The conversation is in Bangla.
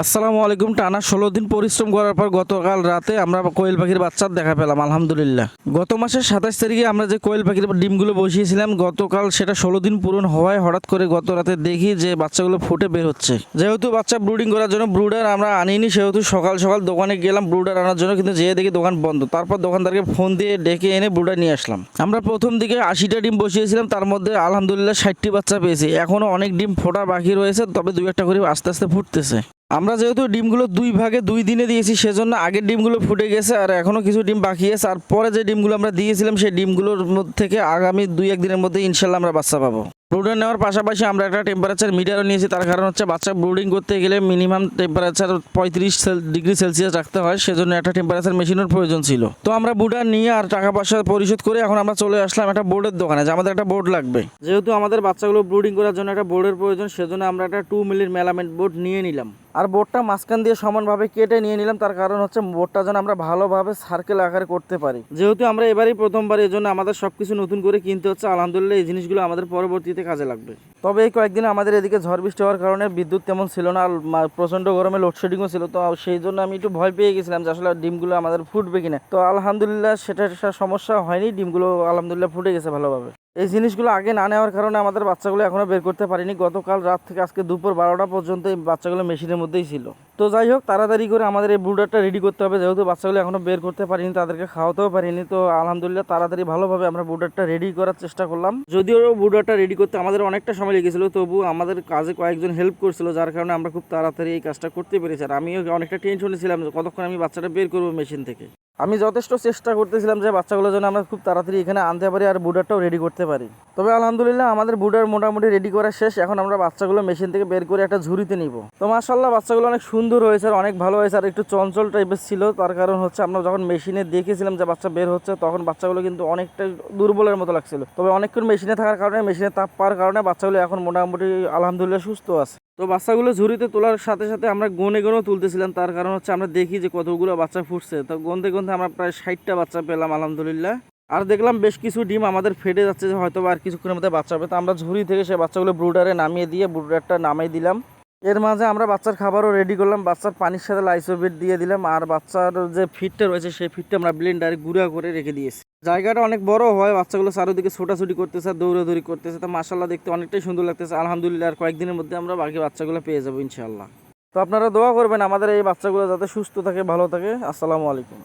আসসালামু আলাইকুম। টানা ষোলো দিন পরিশ্রম করার পর গতকাল রাতে আমরা কোয়েল পাখির বাচ্চার দেখা পেলাম, আলহামদুলিল্লাহ। গত মাসের সাতাশ তারিখে আমরা যে কোয়েল পাখির ডিমগুলো বসিয়েছিলাম, গতকাল সেটা ষোলো দিন পূরণ হওয়ায় হঠাৎ করে গত রাতে দেখি যে বাচ্চাগুলো ফুটে বের হচ্ছে। যেহেতু বাচ্চা ব্রুডিং করার জন্য ব্রুডার আমরা আনিনি, সেহেতু সকাল সকাল দোকানে গেলাম ব্রুডার আনার জন্য, কিন্তু যেয়ে দেখি দোকান বন্ধ। তারপর দোকানদারকে ফোন দিয়ে ডেকে এনে ব্রুডার নিয়ে আসলাম। আমরা প্রথম দিকে আশিটা ডিম বসিয়েছিলাম, তার মধ্যে আলহামদুলিল্লাহ ষাটটি বাচ্চা পেয়েছি। এখনও অনেক ডিম ফোটা বাকি রয়েছে, তবে দু একটা করে আস্তে আস্তে ফুটতেছে। আমরা যেহেতু ডিমগুলো দুই ভাগে দুই দিনে দিয়েছি, সেজন্য আগের ডিমগুলো ফুটে গেছে আর এখনও কিছু ডিম বাকি আছে। আর পরে যে ডিমগুলো আমরা দিয়েছিলাম, সেই ডিমগুলোর থেকে আগামী দুই একদিনের মধ্যে ইনশাল্লাহ আমরা বাচ্চা পাবো। ব্রুডার নেওয়ার পাশাপাশি আমরা একটা টেম্পারেচার মিটারও নিয়েছি, তার কারণ হচ্ছে বাচ্চা ব্রুডিং করতে গেলে মিনিমাম টেম্পারেচার পঁয়ত্রিশ ডিগ্রি সেলসিয়াস রাখতে হয়, সেজন্য একটা টেম্পারেচার মেশিনের প্রয়োজন ছিল। তো আমরা ব্রুডার নিয়ে আর টাকা পয়সা পরিশোধ করে এখন আমরা চলে আসলাম একটা বোর্ডের দোকানে, যে আমাদের একটা বোর্ড লাগবে। যেহেতু আমাদের বাচ্চাগুলো ব্রুডিং করার জন্য একটা বোর্ডের প্রয়োজন, সেজন্য আমরা একটা টু মিলির মেলামেন্ট বোর্ড নিয়ে নিলাম। আর বোর্ডটা মাঝখান দিয়ে সমানভাবে কেটে নিয়ে নিলাম, তার কারণ হচ্ছে বোর্ডটা যেন আমরা ভালোভাবে সার্কেল আকারে করতে পারি। যেহেতু আমরা এবারই প্রথমবার এই জন্য আমাদের সব কিছু নতুন করে কিনতে হচ্ছে। আলহামদুলিল্লাহ, এই জিনিসগুলো আমাদের পরবর্তীতে কাজে লাগবে। তবে এই কয়েকদিন আমাদের এদিকে ঝড় বৃষ্টি হওয়ার কারণে বিদ্যুৎ তেমন ছিল না, আর প্রচণ্ড গরমে লোডশেডিংও ছিল। তো সেই জন্য আমি একটু ভয় পেয়ে গেছিলাম যে আসলে ডিমগুলো আমাদের ফুটবে কিনা। তো আলহামদুলিল্লাহ সেটা সমস্যা হয়নি, ডিমগুলো আলহামদুলিল্লাহ ফুটে গেছে ভালোভাবে। এই জিনিসগুলো আগে না নেওয়ার কারণে আমাদের বাচ্চাগুলো এখনও বের করতে পারিনি। গতকাল রাত থেকে আজকে দুপুর বারোটা পর্যন্ত এই বাচ্চাগুলো মেশিনের মধ্যেই ছিল। তো যাই হোক, তাড়াতাড়ি করে আমাদের এই ব্রুডারটা রেডি করতে হবে। যেহেতু বাচ্চাগুলো এখনও বের করতে পারিনি, তাদেরকে খাওয়াতেও পারিনি, তো আলহামদুলিল্লাহ তাড়াতাড়ি ভালোভাবে আমরা ব্রুডারটা রেডি করার চেষ্টা করলাম। যদিও ব্রুডারটা রেডি করতে আমাদের অনেকটা সময় লেগেছিল তবু আমাদের কাজে কয়েকজন হেল্প করছিল, যার কারণে আমরা খুব তাড়াতাড়ি এই কাজটা করতে পেরেছি। আর আমিও অনেকটা টেনশনে ছিলাম যে কতক্ষণ আমি বাচ্চাটা বের করব মেশিন থেকে। আমি যথেষ্ট চেষ্টা করতেছিলাম যে বাচ্চাগুলো যেন আমরা খুব তাড়াতাড়ি এখানে আনতে পারি আর বুডারটাও রেডি করতে পারি। তবে আলহামদুলিল্লাহ আমাদের বুডার মোটামুটি রেডি করা শেষ। এখন আমরা বাচ্চাগুলো মেশিন থেকে বের করে একটা ঝুড়িতে নিব। তো মাসাল্লাহ বাচ্চাগুলো অনেক সুন্দর হয়েছে আর অনেক ভালো হয়েছে আর একটু চঞ্চল টাইপের ছিল। তার কারণ হচ্ছে আমরা যখন মেশিনে দেখেছিলাম যে বাচ্চা বের হচ্ছে, তখন বাচ্চাগুলো কিন্তু অনেকটা দুর্বলের মতো লাগছিল। তবে অনেকক্ষণ মেশিনে থাকার কারণে মেশিনে তাপ পাওয়ার কারণে বাচ্চাগুলো এখন মোটামুটি আলহামদুলিল্লাহ সুস্থ আছে। তো বাচ্চাগুলো ঝুড়িতে তোলার সাথে সাথে আমরা গনে গনেও তুলতেছিলাম। তার কারণ হচ্ছে আমরা দেখি যে কতগুলো বাচ্চা ফুটছে। তো গনতে গনতে আমরা প্রায় ষাটটা বাচ্চা পেলাম, আলহামদুলিল্লাহ। আর দেখলাম বেশ কিছু ডিম আমাদের ফেটে যাচ্ছে যে হয়তো আর কিছুক্ষণের মধ্যে বাচ্চা হবে। তো আমরা ঝুড়ি থেকে সে বাচ্চাগুলো ব্রুডারে নামিয়ে দিয়ে ব্রুডারটা নামিয়ে দিলাম। এর মাঝে আমরা বাচ্চার খাবারও রেডি করলাম। বাচ্চার পানির সাথে লাইসোবিট দিয়ে দিলাম। আর বাচ্চার যে ফিটটা রয়েছে, সেই ফিটটা আমরা ব্লেন্ডারে গুঁড়া করে রেখে দিয়েছি। জায়গাটা অনেক বড় হয়, বাচ্চাগুলো চারিদিকে ছোটাছুটি করতেছে আর দৌড়াদৌড়ি করতেছে। তো মাসাল্লাহ দেখতে অনেকটাই সুন্দর লাগতেছে। আলহামদুলিল্লাহ, আর কয়েকদিনের মধ্যে আমরা বাকি বাচ্চাগুলো পেয়ে যাব ইনশাল্লাহ তো আপনারা দোয়া করবেন আমাদের এই বাচ্চাগুলো যাতে সুস্থ থাকে, ভালো থাকে। আসসালামু আলাইকুম।